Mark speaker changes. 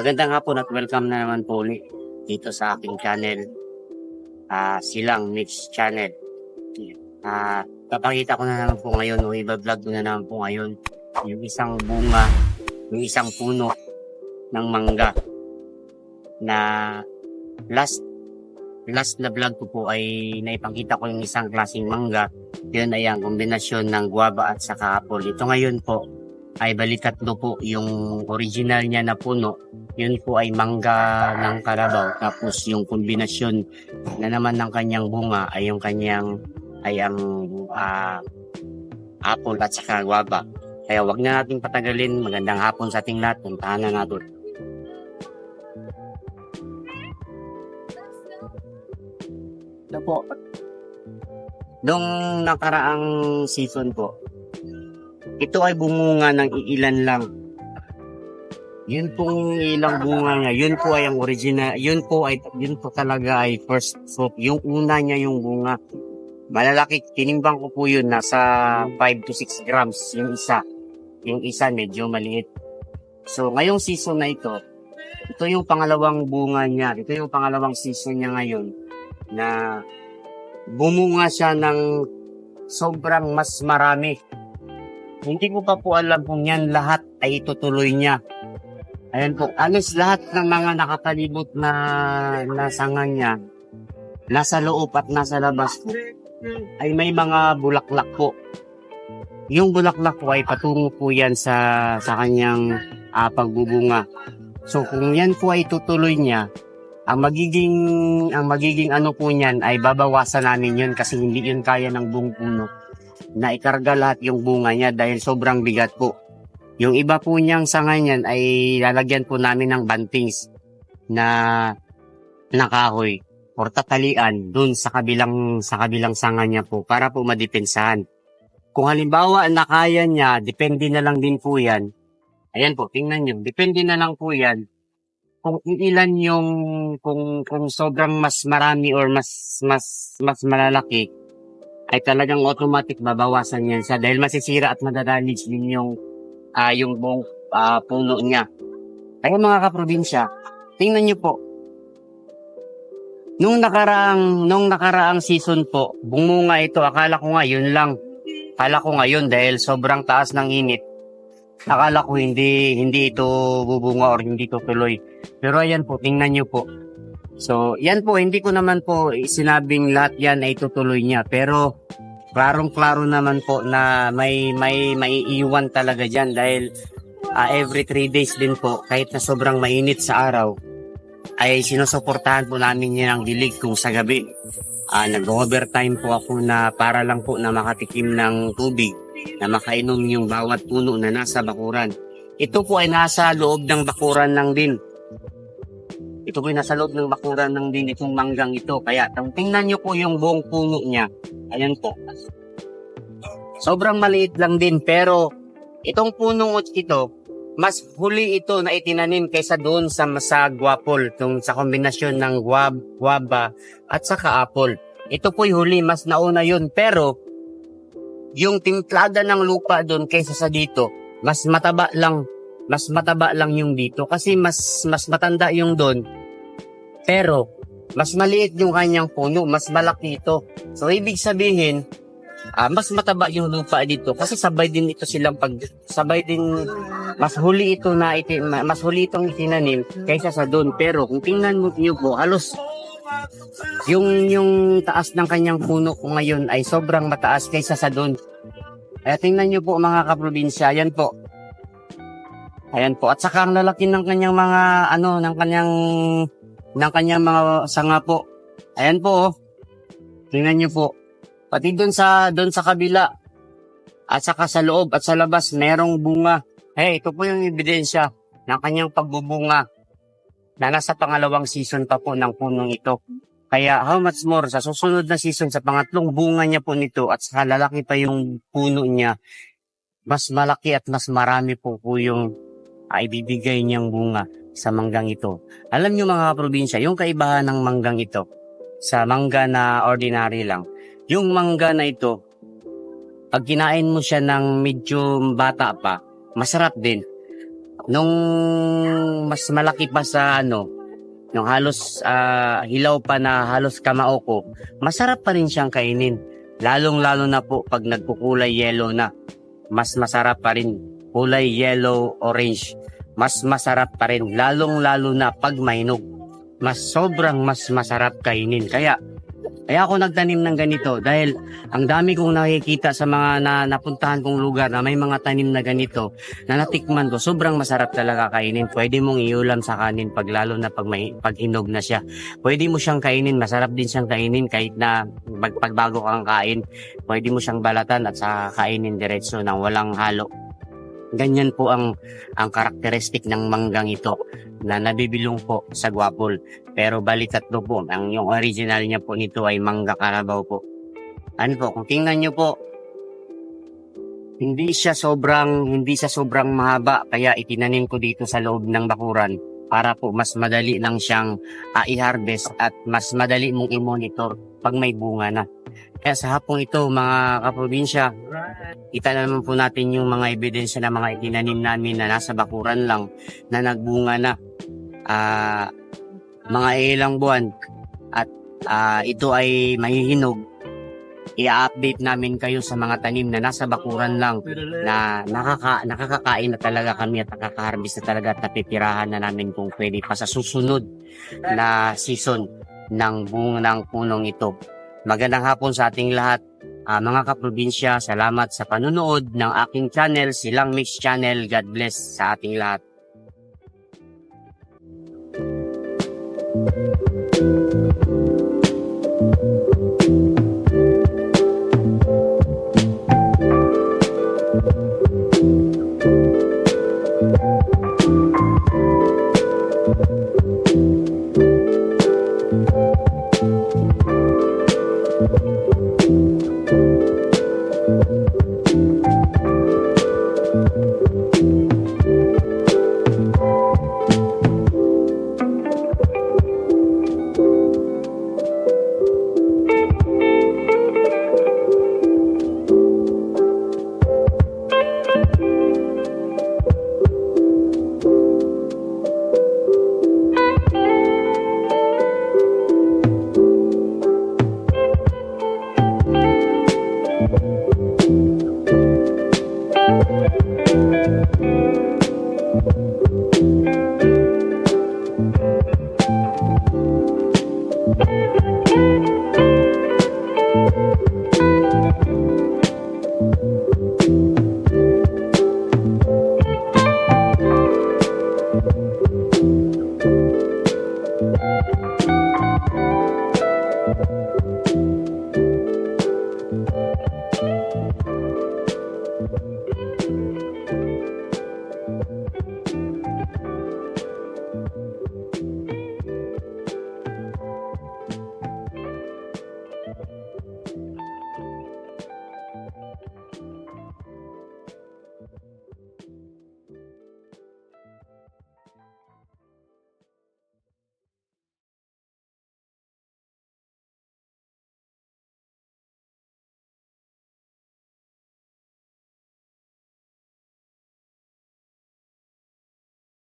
Speaker 1: Magandang hapon at welcome na naman po ulit dito sa aking channel, ah Silang Mix Channel. Ah, papakita ko na naman po ngayon, o iba-vlog ko na naman po ngayon, yung isang bunga, yung isang puno ng mangga na last last na vlog ko po ay naipakita ko yung isang klaseng mangga. Yun ay ang kombinasyon ng guava at saka apple. Ito ngayon po ay balikat po yung original niya na puno. Yun po ay mangga ng karabaw. Tapos yung kombinasyon na naman ng kanyang bunga ay yung kanyang ay ang ah, apple at saka guava. Kaya wag na natin patagalin. Magandang hapon sa ating lahat. Puntahan na natin. Ito po. Nung nakaraang season po, ito ay bumunga ng iilan lang. Yun pong ilang bunga niya, yun po ay ang original, yun po ay, yun po talaga ay first fruit. Yung una niya yung bunga. Malalaki, tinimbang ko po yun, nasa 5 to 6 grams yung isa. Yung isa medyo maliit. So, ngayong season na ito, ito yung pangalawang bunga niya. Ito yung pangalawang season niya ngayon na bumunga siya ng sobrang mas marami. Hindi ko pa po alam kung yan lahat ay itutuloy niya. Ayan po, alis lahat ng mga nakatalibot na, na sanga niya, nasa loob at nasa labas po, ay may mga bulaklak po. Yung bulaklak po ay patungo po yan sa, sa kanyang ah, pagbubunga. So kung yan po ay tutuloy niya, ang magiging ang magiging ano po niyan ay babawasan namin yun kasi hindi yun kaya ng buong puno na ikarga lahat yung bunga niya dahil sobrang bigat po. Yung iba po niyang sanga niyan ay lalagyan po namin ng bantings na nakahoy or tatalian dun sa kabilang sa kabilang sanga niya po para po madepensahan. Kung halimbawa na kaya niya, depende na lang din po yan. Ayan po, tingnan niyo, depende na lang po yan kung ilan yung kung kung sobrang mas marami or mas mas mas malalaki ay talagang automatic babawasan yan siya dahil masisira at madadamage din yung ah yung buong ah, puno niya. Kaya mga kaprobinsya, tingnan niyo po. Nung nakaraang nung nakaraang season po, bumunga ito. Akala ko nga yun lang. Akala ko ngayon dahil sobrang taas ng init. Akala ko hindi hindi ito bubunga or hindi ito tuloy. Pero ayan po, tingnan niyo po. So, yan po, hindi ko naman po sinabing lahat yan ay tutuloy niya. Pero, klarong-klaro naman po na may, may, maiiwan talaga dyan dahil ah, every 3 days din po, kahit na sobrang mainit sa araw, ay sinusuportahan po namin yan ng dilig kung sa gabi. Ah, nag-overtime po ako na para lang po na makatikim ng tubig na makainom yung bawat puno na nasa bakuran. Ito po ay nasa loob ng bakuran lang din. Ito po ay nasa loob ng bakuran ng din itong manggang ito. Kaya tingnan nyo po yung buong puno niya. Ayan po. Sobrang maliit lang din pero itong punong ito, mas huli ito na itinanim kaysa doon sa sa guapol, tung sa kombinasyon ng guab, guaba at saka apple. Ito po'y huli, mas nauna yun. Pero, yung timplada ng lupa doon kaysa sa dito, mas mataba lang, mas mataba lang yung dito kasi mas mas matanda yung doon. Pero mas maliit yung kanyang puno, mas malaki ito. So ibig sabihin, ah, mas mataba yung lupa dito kasi sabay din ito silang pag sabay din mas huli ito na iti, ma- mas huli itong itinanim kaysa sa doon. Pero kung tingnan mo niyo po, halos yung yung taas ng kanyang puno ko ngayon ay sobrang mataas kaysa sa doon. Kaya tingnan niyo po mga kaprobinsya, ayan po. Ayan po. At saka ang lalaki ng kanyang mga ano, ng kanyang ng kanyang mga sanga po. Ayan po. Oh. Tingnan niyo po. Pati doon sa doon sa kabila at saka sa loob at sa labas merong bunga. Hey, ito po yung ebidensya ng kanyang pagbubunga na nasa pangalawang season pa po ng punong ito. Kaya how much more sa susunod na season sa pangatlong bunga niya po nito at saka lalaki pa yung puno niya, mas malaki at mas marami po po yung ay bibigay niyang bunga sa manggang ito. Alam niyo mga probinsya, yung kaibahan ng manggang ito sa mangga na ordinary lang, yung mangga na ito, pag kinain mo siya ng medyo bata pa, masarap din. nung mas malaki pa sa ano, nung halos ah, hilaw pa na halos kamao ko, masarap pa rin siyang kainin. Lalong-lalo na po pag nagkukulay yellow na, mas masarap pa rin. Kulay yellow, orange, mas masarap pa rin. Lalong-lalo na pag mainog, mas sobrang mas masarap kainin. Kaya, kaya ako nagtanim ng ganito dahil ang dami kong nakikita sa mga na, napuntahan kong lugar na may mga tanim na ganito na natikman ko, sobrang masarap talaga kainin. Pwede mong iulam sa kanin pag lalo na pag, may, pag hinog na siya. Pwede mo siyang kainin, masarap din siyang kainin kahit na pag, pag bago kang kain. Pwede mo siyang balatan at sa kainin diretso nang walang halo. Ganyan po ang ang karakteristik ng manggang ito na nabibilong po sa guapol. Pero bali tatlo po. Ang yung original niya po nito ay mangga karabaw po. Ano po, kung tingnan niyo po, hindi siya sobrang hindi siya sobrang mahaba kaya itinanim ko dito sa loob ng bakuran para po mas madali lang siyang ah, i-harvest at mas madali mong i-monitor pag may bunga na. Kaya sa hapong ito mga kaprobinsya, kita na naman po natin yung mga ebidensya na mga itinanim namin na nasa bakuran lang na nagbunga na ah, mga ilang buwan at ah, ito ay mahihinog i-update namin kayo sa mga tanim na nasa bakuran lang na nakaka, nakakakain na talaga kami at nakaka-harvest na talaga at napipirahan na namin kung pwede pa sa susunod na season ng bunga ng punong ito. Magandang hapon sa ating lahat. Ah, mga kaprobinsya, salamat sa panunood ng aking channel, Silang Mix Channel. God bless sa ating lahat.